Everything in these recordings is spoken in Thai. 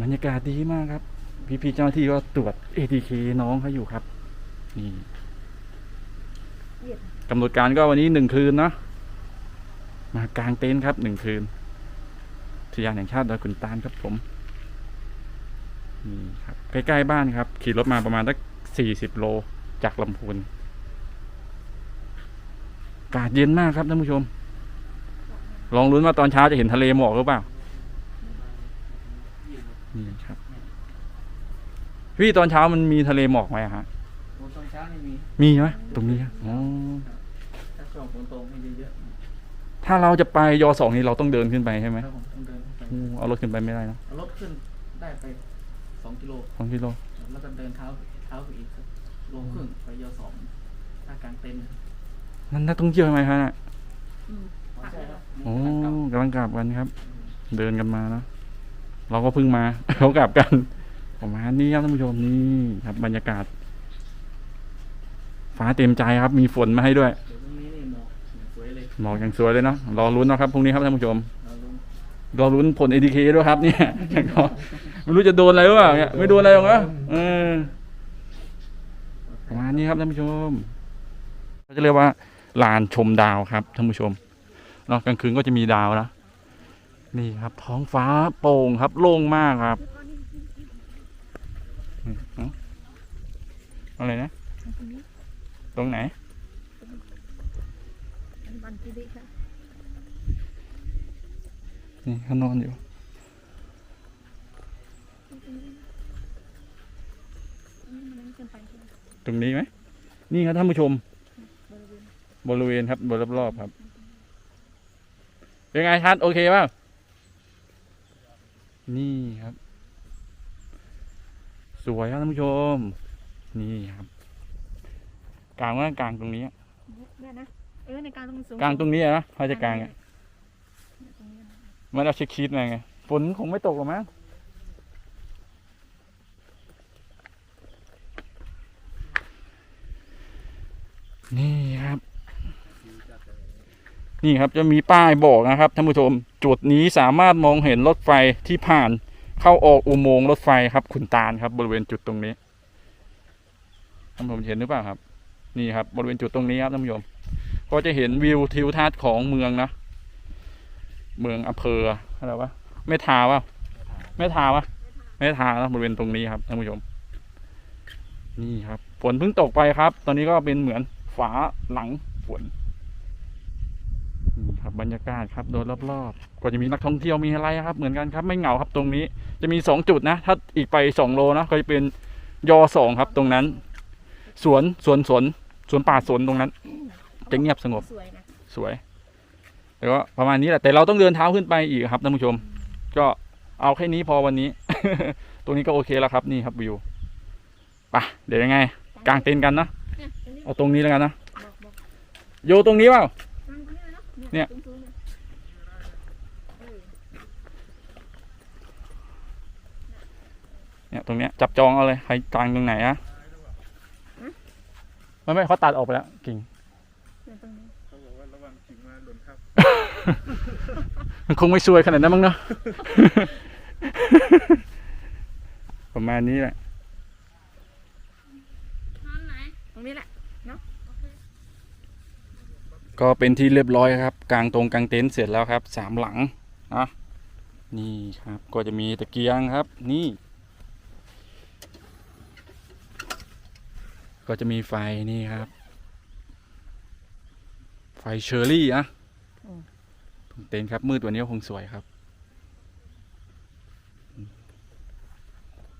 บรรยากาศดีมากครับ พี่ๆเจ้าหน้าที่ก็ตรวจ ATK น้องเขาอยู่ครับ นี่กำหนดการก็วันนี้หนึ่งคืนเนาะมากางเต็นท์ครับหนึ่งคืนอุทยานแห่งชาติดอยขุนตาลครับผมนี่ครับใกล้ๆบ้านครับ ขี่รถมาประมาณสักสี่สิบโลจากลำพูนอากาศเย็นมากครับท่านผู้ชม ลองลุ้นว่าตอนเช้าจะเห็นทะเลหมอกหรือเปล่า นี่ครับ พี่ตอนเช้ามันมีทะเลหมอกไหมอะฮะโอ้ตอนเช้านี่มีมีไหมตรงนี้อะอ๋อถ้าช่วงฝนตกให้เยอะถ้าเราจะไปยอสองนี่เราต้องเดินขึ้นไปใช่ไหมๆครับผมต้องเดินขึ้นไปอืมเอารถขึ้นไปไม่ได้นะเอารถขึ้นได้ไปสองกิโลสองกิโลแล้วก็เดินเท้าเท้าไปอีกสักโลครึ่งไปยอสองถ้ากลางเต็นท์นั่นนักท่องเที่ยวใช่ไหมฮะน่ะใช่ครับ โอ้กำลังกลับกันครับ เดินกันมานะ เราก็เพิ่งมา เขากลับกันประมาณนี้ครับท่านผู้ชมนี่ครับ บรรยากาศ ฟ้าเต็มใจครับ มีฝนมาให้ด้วยเดี๋ยวพรุ่งนี้นี่หมอกอย่างสวยเลยหมอกอย่างสวยเลยเนาะรอลุ้นนะครับพรุ่งนี้ครับท่านผู้ชมเราลุ้นรอลุ้นผล ATK ด้วยครับ เนี่ยไม่รู้จะโดนอะไรหรือเปล่าเนี่ยไม่โดนอะไรหรอกนะเออประมาณนี้ครับท่านผู้ชมเขาจะเรียกว่าลานชมดาวครับท่านผู้ชมเนาะกลางคืนก็จะมีดาวนะ นี่ครับท้องฟ้าโปร่งครับโล่งมากครับอะไรนะ ตรงไหนมันที่ดิค่ะนี่เขานอนอยู่ตรงนี้ไหม นี่ครับท่านผู้ชม บริเวณครับบริเวณรอบๆครับ เป็นไงชัดโอเคป่ะ นี่ครับ สวยครับท่านผู้ชม นี่ครับ กลางว่ากลางตรงนี้เนี่ยนะเออในกลางตรงสูงกลางตรงนี้อะนะเขาจะกลางอะตรงนี้นะมันเอาเช็คชีตมาไงฝนคงไม่ตกหรอกมั้งนี่ครับ นี่ครับจะมีป้ายบอกนะครับท่านผู้ชม จุดนี้สามารถมองเห็นรถไฟที่ผ่านเข้าออกอุโมงค์รถไฟครับขุนตาลครับบริเวณจุดตรงนี้ท่านผู้ชมเห็นหรือเปล่าครับ นี่ครับบริเวณจุดตรงนี้ครับท่านผู้ชมก็จะเห็นวิวทิวทัศน์ของเมืองนะ เมืองอำเภออะไรวะไม่ทาวะไม่ทาวะไม่ทานะบริเวณตรงนี้ครับท่านผู้ชม นี่ครับฝนเพิ่งตกไปครับ ตอนนี้ก็เป็นเหมือนฝาหลังฝน นี่ครับบรรยากาศครับโดยรอบๆก็จะมีนักท่องเที่ยวมีอะไรครับ เหมือนกันครับไม่เหงาครับตรงนี้จะมีสองจุดนะ ถ้าอีกไปสองโลนะก็จะเป็นยอสองครับ ตรงนั้น สวนสวนสวนสวนป่าสนตรงนั้น จะเงียบสงบสวยนะสวยแต่ก็ประมาณนี้แหละแต่เราต้องเดินเท้าขึ้นไปอีกครับท่านผู้ชม ก็เอาแค่นี้พอวันนี้ ตรงนี้ก็โอเคแล้วครับนี่ครับวิวไปะเดี๋ยวยังไงกางเต็นท์กันเนอะเนี่ยตรงนี้เอาตรงนี้แล้วกันนะบอกบอกโยตรงนี้เปล่าตรงนี้ เลยเนาะเนี่ยสูงๆเนี่ยเออเนี่ยตรงเนี้ยจับจองเอาเลยใครกลางตรงไหนอะไม่ไม่เขาตัดออกไปแล้วกิ่งเนี่ยตรงนี้เขาบอกว่าระวังกิ่งไมาหล่นทับ มันคงไม่ซวยขนาดนั้นมั้งเนาะประมาณนี้แหละ นอนไหนตรงนี้แหละ ก็เป็นที่เรียบร้อยครับ กลางตรงกลางเต็นท์เสร็จแล้วครับสามหลังนะนี่ครับก็จะมีตะเกียงครับ นี่ ก็จะมีไฟนี่ครับ ไฟเชอร์รี่นะตรงเต็นท์ครับมืดกวันนี้ก็คงสวยครับ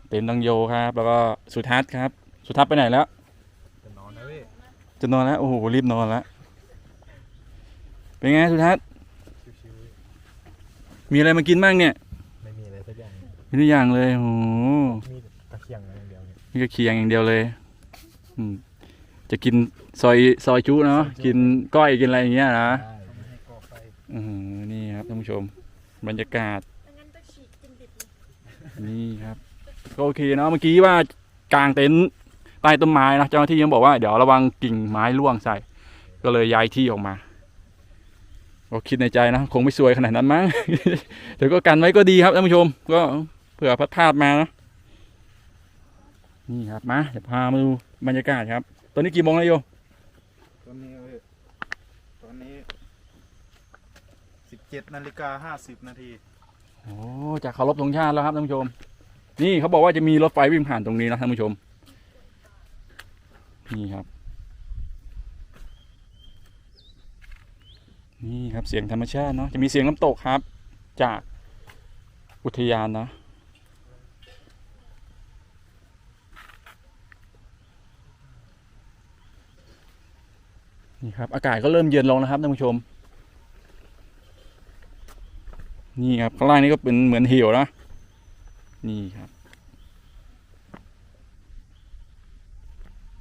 เต็นท์ตังโยครับ แล้วก็สุทัศน์ครับ สุทัศน์ไปไหนแล้ว จะนอนนะพี่จะนอนแล้วโอ้โหรีบนอนแล้ว เป็นไงสุทัศน์ชิวมีอะไรมากินบ้างเนี่ยๆไม่มีอะไรสักอย่าง มีทุกอย่างเลยโอ้โหมีตะเคียงอะไรอย่างเดียวเนี่ยมีกระเคียงอย่างเดียวเลยอืมจะกินซอยซอยจุเนาะกินก้อยกินอะไรอย่างเงี้ยนะได้ไม่ให้ก่อไฟอือนี่ครับท่านผู้ชม บรรยากาศงั้นก็ฉีกกินดิบเลยนี่ครับก็โอเคเนาะเมื่อกี้ว่ากางเต็นท์ใต้ต้นไม้นะเจ้าหน้าที่ยังบอกว่าเดี๋ยวระวังกิ่งไม้ร่วงใส่ ก็เลยย้ายที่ออกมา ก็คิดในใจนะ คงไม่ซวยขนาดนั้นมั้งแต่ก็กันไว้ก็ดีครับท่านผู้ชม ก็ผื่อพัดพลาดมานะนี่ครับมาเดี๋ยวพามาดูบรรยากาศครับ ตอนนี้กี่โมงแล้วโยตอนนี้เว้ยตอนนี้สิบเจ็ดนาฬิกาห้าสิบนาทีโอ้จะเคารพธงชาติแล้วครับท่านผู้ชม นี่เขาบอกว่าจะมีรถไฟวิ่งผ่านตรงนี้นะท่านผู้ชมนี่ครับ นี่ครับเสียงธรรมชาติเนาะจะมีเสียงน้ำตกครับ จากอุทยานนะนี่ครับอากาศก็เริ่มเย็นลงนะครับท่านผู้ชม นี่ครับข้างล่างนี่ก็เป็นเหมือนเหวนะนี่ครับ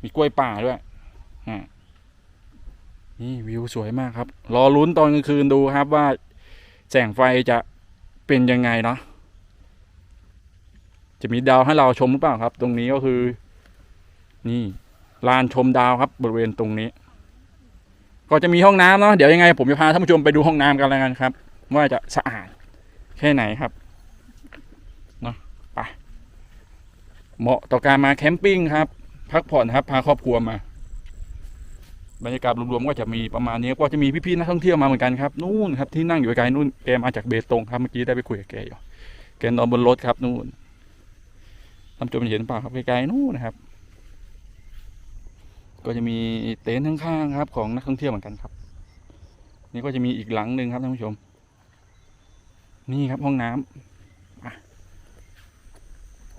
มีกล้วยป่าด้วยฮะ นี่วิวสวยมากครับ รอลุ้นตอนกลางคืนดูครับว่าแสงไฟจะเป็นยังไงเนาะจะมีดาวให้เราชมหรือเปล่าครับ ตรงนี้ก็คือ นี่ลานชมดาวครับ บริเวณตรงนี้ ก็จะมีห้องน้ำเนาะเดี๋ยวยังไง ผมจะพาท่านผู้ชมไปดูห้องน้ำกันแล้วกันครับ ว่าจะสะอาดแค่ไหนครับเนาะไปเหมาะต่อการมาแคมปิ้งครับ พักผ่อนครับ พาครอบครัวมา บรรยากาศรวมๆก็จะมีประมาณนี้ก็จะมีพี่ๆนักท่องเที่ยวมาเหมือนกันครับนู่นครับที่นั่งอยู่ไกลๆนู่นแกมาจากเบตงครับเมื่อกี้ได้ไปคุยกับแกอยู่แกนอนบนรถครับนู่นท่านผู้ชมเห็นเปล่าครับไกลๆนู่นนะครับ ก็จะมีเต็นท์ข้างๆครับ ของนักท่องเที่ยวเหมือนกันครับ นี่ก็จะมีอีกหลังหนึ่งครับท่านผู้ชม นี่ครับห้องน้ำอะ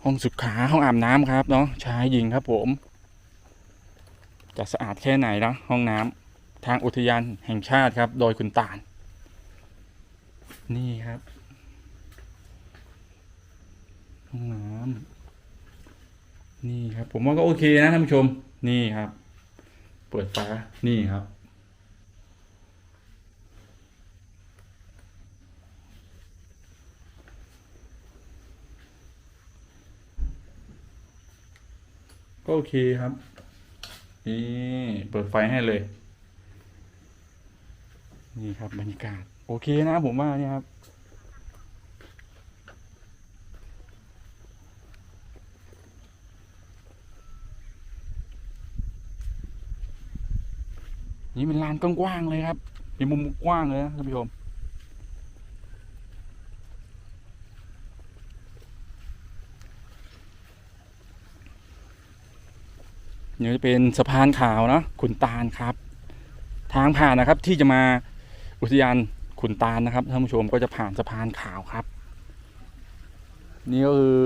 ห้องสุขาห้องอาบน้ำครับเนาะชายหญิงครับผม จะสะอาดแค่ไหนนะห้องน้ำทางอุทยานแห่งชาติครับ โดยคุณตาล นี่ครับ ห้องน้ำนี่ครับ ผมว่าก็โอเคนะท่านผู้ชม นี่ครับ เปิดฝานี่ครับก็โอเคครับ นี่เปิดไฟให้เลย นี่ครับบรรยากาศ โอเคนะผมว่าเนี่ยครับนี่เป็นลานกว้างๆเลยครับ มีมุมกว้างเลยนะท่านผู้ชม นี่จะเป็นสะพานขาวนะขุนตาลครับ ทางผ่านนะครับที่จะมาอุทยานขุนตาลนะครับท่านผู้ชมก็จะผ่านสะพานขาวครับ นี่ก็คือ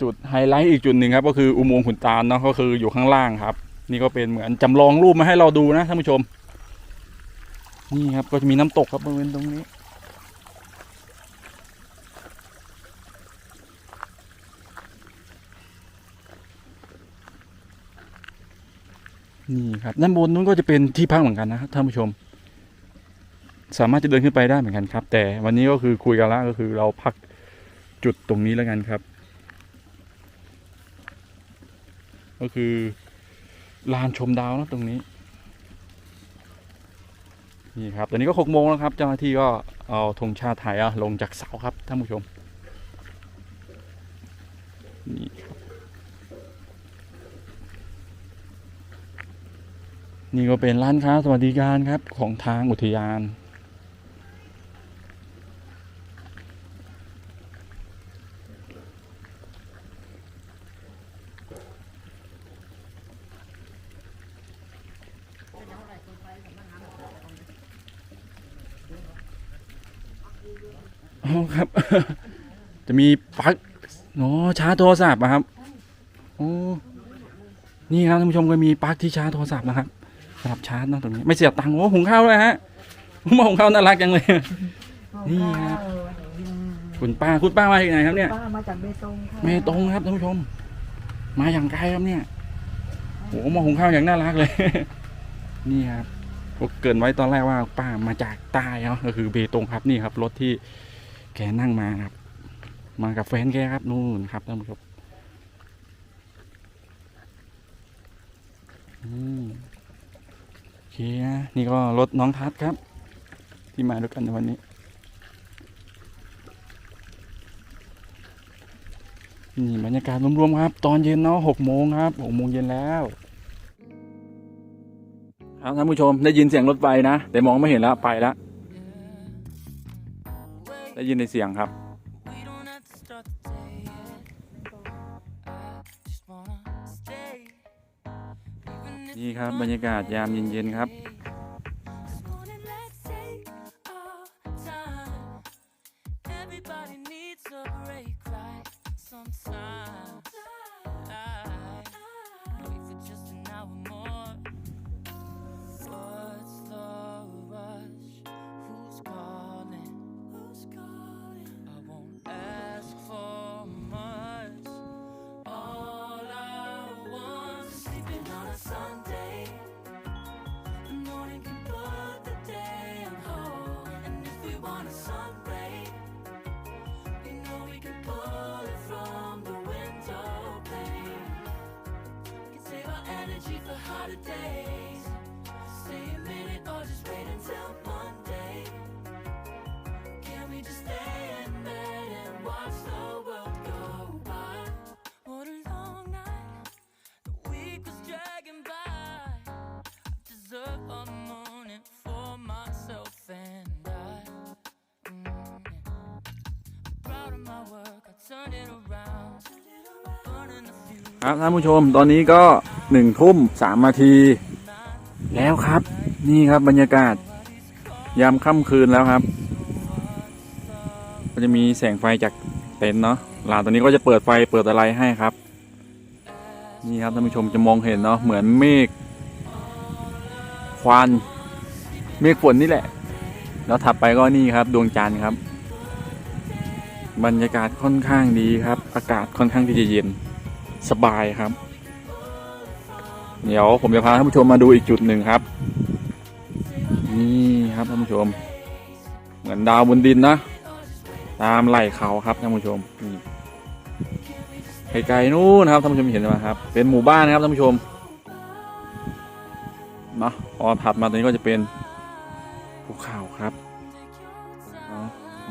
จุดไฮไลท์อีกจุดหนึ่งครับ ก็คืออุโมงค์ขุนตาลเนาะก็คืออยู่ข้างล่างครับ นี่ก็เป็นเหมือนจำลองรูปมาให้เราดูนะท่านผู้ชม นี่ครับก็จะมีน้ำตกครับบริเวณตรงนี้ นี่ครับด้านบนนู้นก็จะเป็นที่พักเหมือนกันนะครับท่านผู้ชม สามารถจะเดินขึ้นไปได้เหมือนกันครับ แต่วันนี้ก็คือคุยกันแล้วก็คือเราพักจุดตรงนี้แล้วกันครับ ก็คือลานชมดาวนะตรงนี้นี่ครับตอนนี้ก็หกโมงแล้วครับ เจ้าหน้าที่ก็เอาธงชาติไทยลงจากเสาครับท่านผู้ชมนี่ครับ นี่ก็เป็นร้านค้าสวัสดิการครับของทางอุทยาน อ๋อครับ จะมีปลั๊กอ๋อชาร์จโทรศัพท์อะครับ โอ้ นี่ครับท่านผู้ชมก็มีปลั๊กที่ชาร์จโทรศัพท์นะครับ สำหรับชาร์จเนอะตรงนี้ไม่เสียบตังค์โอ้หุงข้าวเลยฮะหม้อหุงข้าวน่ารักจังเลย นี่ครับ คุณป้าคุณป้ามาจากไหนครับเนี่ย ป้ามาจากเบตงค่ะเมตงครับท่านผู้ชม มาอย่างไกลครับเนี่ยโอ้หม้อหุงข้าวอย่างน่ารักเลย นี่ครับก็เกรินไว้ตอนแรกว่าป้ามาจากใต้เนาะก็คือเบตงครับนี่ครับ รถที่แกนั่งมาครับ มากับแฟนแกครับนู่นครับท่านผู้ชมอืมโอ เคนะ นี่ก็รถน้องทัศน์ครับ ที่มาด้วยกันในวันนี้ นี่บรรยากาศรวมๆครับ ตอนเย็นเนาะหกโมงครับหกโมงเย็นแล้วครับท่านผู้ชมได้ยินเสียงรถไฟนะ แต่มองไม่เห็นแล้วไปแล้วได้ยินในเสียงครับ บบรรยากาศยามเย็นๆครับ this Can save our energy for hotter days. Stay a minute or just wait until Monday. Can we just stay in bed and watch the world go by? What a long night. The week was dragging by. I deserve a morning for myself and I. Mm, yeah. I'm proud of my work. I turned it around. I'm burning a few. ครับท่านผู้ชมตอนนี้ก็ หนึ่งทุ่มสามนาที แล้วครับ นี่ครับบรรยากาศ ยามค่ำคืนแล้วครับ ก็จะมีแสงไฟจากเต็นท์เนาะหลานตอนนี้ก็จะเปิดไฟเปิดอะไรให้ครับ นี่ครับท่านผู้ชมจะมองเห็นเนาะเหมือนเมฆควันเมฆฝนนี่แหละ แล้วถัดไปก็นี่ครับ ดวงจันทร์ครับ บรรยากาศค่อนข้างดีครับ อากาศค่อนข้างที่จะเย็นสบายครับ เดี๋ยวผมจะพาท่านผู้ชมมาดูอีกจุดหนึ่งครับ นี่ครับท่านผู้ชม เหมือนดาวบนดินนะ ตามไหล่เขาครับท่านผู้ชมนี่ไกลๆนู้นครับท่านผู้ชมเห็นไหมครับ เป็นหมู่บ้านนะครับท่านผู้ชมนาะพอถัดมาตรงนี้ก็จะเป็นภูเขาครับ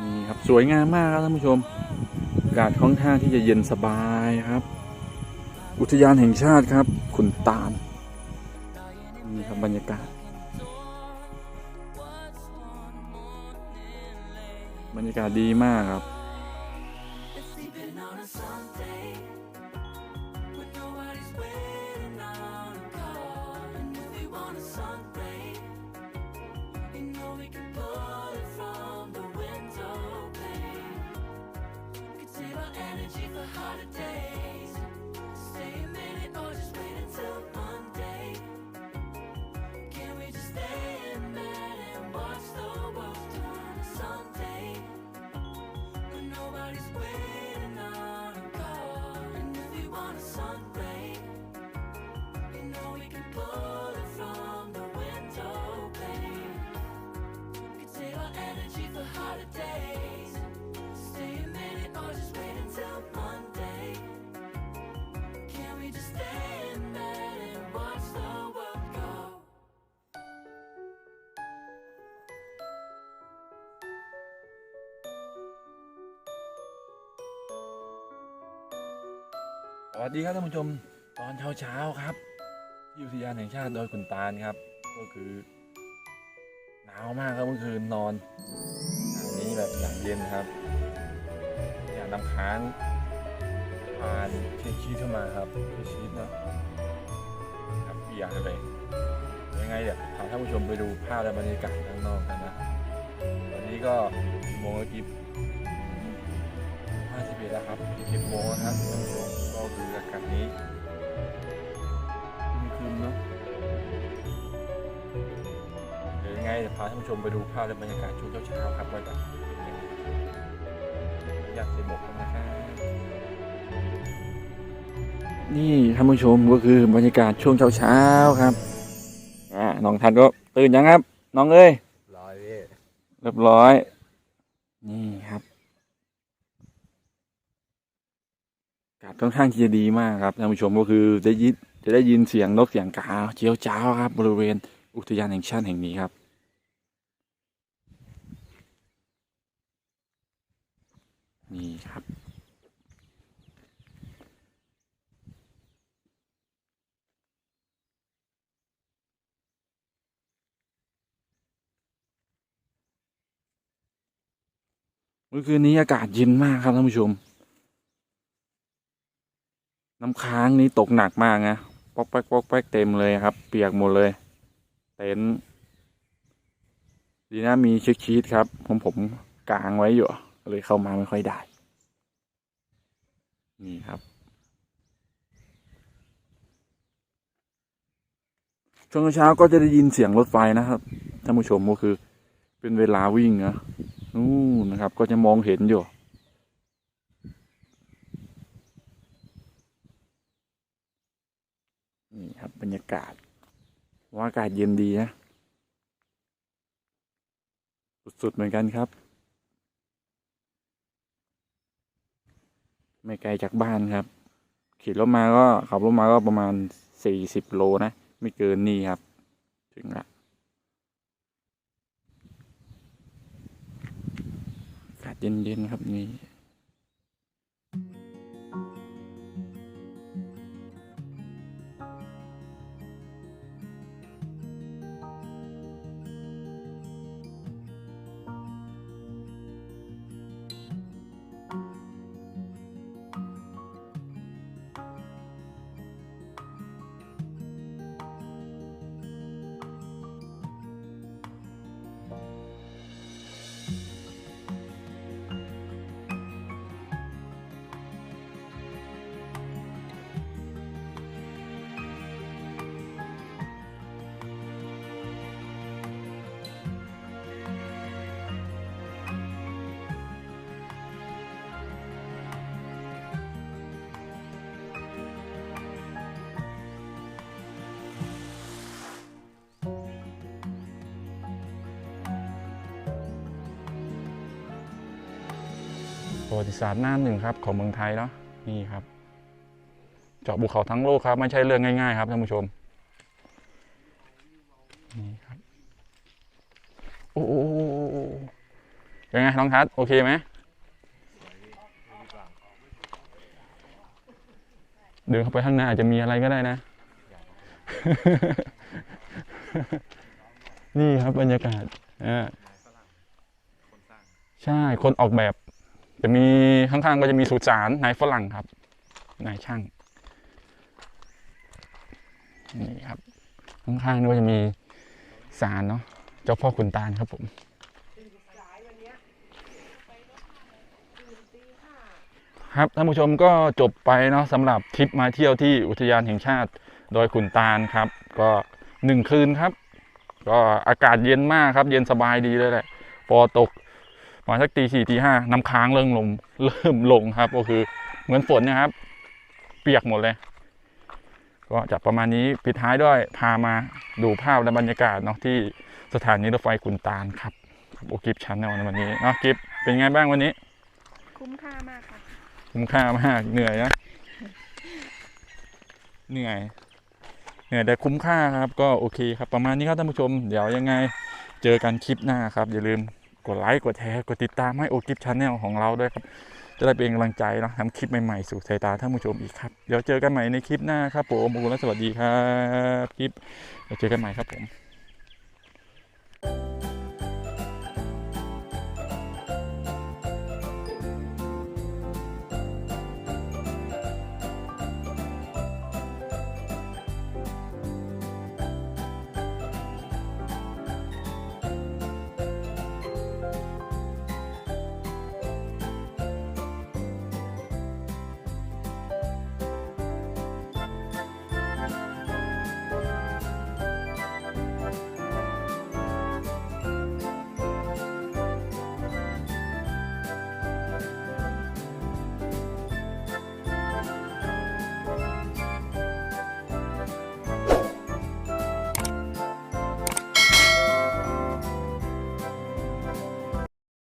นี่ครับสวยงามมากครับท่านผู้ชมอากาศค่อนข้างที่จะเย็นสบายครับ อุทยานแห่งชาติครับ ขุนตาลนี่ครับบรรยากาศ บรรยากาศดีมากครับ สวัสดีครับท่านผู้ชมตอนเช้าๆครับ ที่อุทยานแห่งชาติดอยขุนตาลครับ ก็คือหนาวมากครับเมื่อคืนนอนอันนี้แบบอย่างเย็นครับ อย่างน้ำค้าง ผ่านเชียชีสเข้ามาครับเชียชีสนะครับเปียกเลยยังไงเดี๋ยวพาท่านผู้ชมไปดูภาพและบรรยากาศข้างนอกกันนะวันนี้ก็โมงแล้วกิฟห้าสิบเอ็ดแล้วครับสิบโมงแล้วครับท่านผู้ชมก็คืออากาศนี้ครึมๆเนาะเดี๋ยวยังไงเดี๋ยวพาท่านผู้ชมไปดูภาพและบรรยากาศช่วงเช้าๆครับว่าจะเป็นยังไงอยากใส่หมวกกันนะครับ นี่ท่านผู้ชมก็คือบรรยากาศช่วงเช้าๆครับอ่าน้องทันก็ตื่นยังครับ น้องเอ้ยร้อยพี่เรียบร้อย นี่ครับอากาศค่อนข้างที่จะดีมากครับท่านผู้ชมก็คือจะยินจะได้ยินเสียงนกเสียงกาเจียวจ้าวครับ บริเวณอุทยานแห่งชาติแห่งนี้ครับนี่ครับ เมื่อคืนนี้อากาศเย็นมากครับท่านผู้ชม น้ำค้างนี้ตกหนักมากนะปอกแป๊กปอกแป๊กเต็มเลยครับ เปียกหมดเลย เต็นท์ดีนะมีชิคชีตครับ ผมผมกางไว้อยู่เลยเข้ามาไม่ค่อยได้ นี่ครับ ช่วงเช้าก็จะได้ยินเสียงรถไฟนะครับท่านผู้ชมก็คือ เป็นเวลาวิ่งนะ นู่นนะครับ ก็จะมองเห็นอยู่ นี่ครับบรรยากาศ ว่าอากาศเย็นดีนะ สุดๆเหมือนกันครับ ไม่ไกลจากบ้านครับ ขี่รถมาก็ขับรถมาก็ประมาณสี่สิบโลนะ ไม่เกินนี่ครับ ถึงละอากาศ เย็นๆครับนี่ ประวัติศาสตร์หน้าหนึ่งครับของเมืองไทยเนาะนี่ครับ เจาะภูเขาทั้งโลกครับ ไม่ใช่เรื่องง่ายๆ ครับท่านผู้ชมนี่ครับโอ้โหเป็นไงน้องทัศโอเคไหมเดินเข้าไปข้างหน้าอาจจะมีอะไรก็ได้นะ นี่ครับบรรยากาศอ่าใช่ คนออกแบบ จะมีข้างๆก็จะมีสุสานนายฝรั่งครับนายช่างนี่ครับข้างๆนี่ก็จะมีศาลเนาะเจ้าพ่อขุนตาลครับผมครับท่านผู้ชมก็จบไปเนาะสำหรับทริปมาเที่ยวที่อุทยานแห่งชาติดอยขุนตาลครับ ก็หนึ่งคืนครับ ก็อากาศเย็นมากครับ เย็นสบายดีเลยแหละพอตก ประมาณสักตีสี่ตีห้าน้ำค้างเริ่มลงเริ่มลงครับ ก็คือเหมือนฝนนะครับ เปียกหมดเลย ก็จะประมาณนี้ปิดท้ายด้วยพามาดูภาพและบรรยากาศเนาะที่สถานีรถไฟขุนตาลครับครับโอกิฟชันในวันนี้เนาะกิฟเป็นไงบ้างวันนี้ คุ้มค่ามากค่ะคุ้มค่ามากเหนื่อยนะเหนื่อยเหนื่อยแต่คุ้มค่าครับ ก็โอเคครับประมาณนี้ครับท่านผู้ชม เดี๋ยวยังไง เจอกันคลิปหน้าครับ อย่าลืม กดไลค์กดแชร์กดติดตามให้โอกิฟชาแนลของเราด้วยครับ จะได้เป็นกำลังใจนะทำคลิปใหม่ๆสู่สายตาท่านผู้ชมอีกครับ เดี๋ยวเจอกันใหม่ในคลิปหน้าครับผมขอบคุณและสวัสดีครับคลิปเดี๋เจอกันใหม่ครับผม